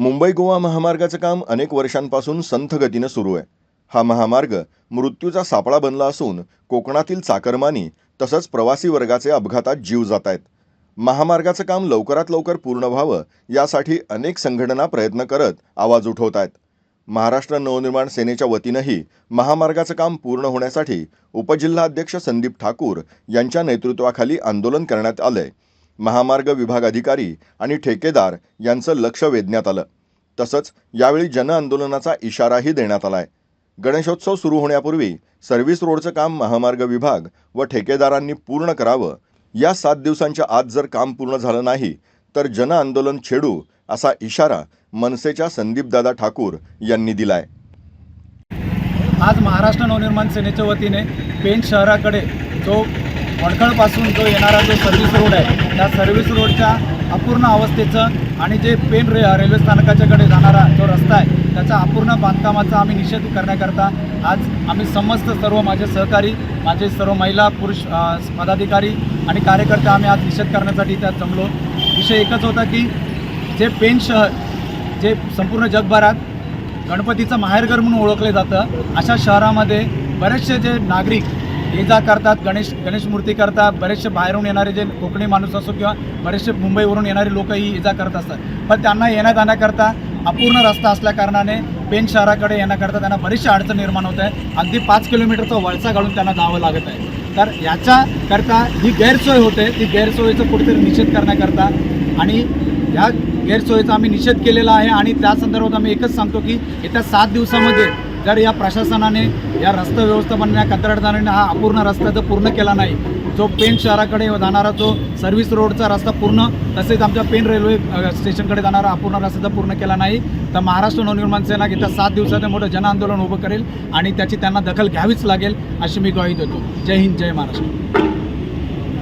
मुंबई गोवा महामार्गाचं काम अनेक वर्षांपासून संथ गतीनं सुरू आहे. हा महामार्ग मृत्यूचा सापळा बनला असून कोकणातील चाकरमानी तसंच प्रवासी वर्गाचे अपघातात जीव जात आहेत. महामार्गाचं काम लवकरात लवकर पूर्ण व्हावं यासाठी अनेक संघटना प्रयत्न करत आवाज उठवत आहेत. महाराष्ट्र नवनिर्माण सेनेच्या वतीनंही महामार्गाचं काम पूर्ण होण्यासाठी उपजिल्हाध्यक्ष संदीप ठाकूर यांच्या नेतृत्वाखाली आंदोलन करण्यात आलंय. महामार्ग विभाग अधिकारी आणि ठेकेदार यांचं लक्ष वेधण्यात आलं. तसंच यावेळी जनआंदोलनाचा इशाराही देण्यात आलाय. गणेशोत्सव सुरू होण्यापूर्वी सर्व्हिस रोडचं काम महामार्ग विभाग व ठेकेदारांनी पूर्ण करावं. या सात दिवसांच्या आत जर काम पूर्ण झालं नाही तर जनआंदोलन छेडू असा इशारा मनसेच्या संदीपदादा ठाकूर यांनी दिलाय. आज महाराष्ट्र नवनिर्माण सेनेच्या वतीने पेण शहराकडे जो वडखळपासून जो येणारा जो सर्व्हिस रोड आहे त्या सर्व्हिस रोडच्या अपूर्ण अवस्थेचं आणि जे पेन रे रेल्वे स्थानकाच्याकडे जाणारा जो रस्ता आहे त्याचा अपूर्ण बांधकामाचा आम्ही निषेध करण्याकरता आज आम्ही समस्त सर्व माझे सहकारी माझे सर्व महिला पुरुष पदाधिकारी आणि कार्यकर्ते आम्ही आज निषेध करण्यासाठी त्यात जमलो. विषय एकच होता की जे पेन शहर जे संपूर्ण जगभरात गणपतीचं माहेरघर म्हणून ओळखले जातं अशा शहरामध्ये बरेचसे जे नागरिक ये जा करतात गणेश गणेश मूर्ती करतात बरेचसे बाहेरून येणारे जे कोकणी माणूस असो किंवा बरेचसे मुंबईवरून येणारे लोकही ये करत असतात. पण त्यांना येण्या जाण्याकरता अपूर्ण रस्ता असल्या कारणाने पेन शहराकडे येण्याकरता त्यांना बरीचशी अडचण निर्माण होत आहे. अगदी पाच किलोमीटरचा वळसा घालून त्यांना जावं लागत आहे. तर याच्याकरता ही गैरसोय होते. ती गैरसोयीचं कुठेतरी निषेध करण्याकरता आणि या गैरसोयीचा आम्ही निषेध केलेला आहे आणि त्या संदर्भात आम्ही एकच सांगतो की येत्या सात दिवसामध्ये जर या प्रशासनाने या रस्ता व्यवस्थापन या कंत्राटदाराने हा अपूर्ण रस्ता जर पूर्ण केला नाही जो पेन शहराकडे जाणारा जो सर्व्हिस रोडचा रस्ता पूर्ण तसेच आमच्या पेन रेल्वे स्टेशनकडे जाणारा अपूर्ण रस्ता जर पूर्ण केला नाही तर महाराष्ट्र नवनिर्माण सेना येत्या सात दिवसात मोठं जनआंदोलन उभं करेल आणि त्याची त्यांना दखल घ्यावीच लागेल अशी मी ग्वाही देतो. जय हिंद जय महाराष्ट्र.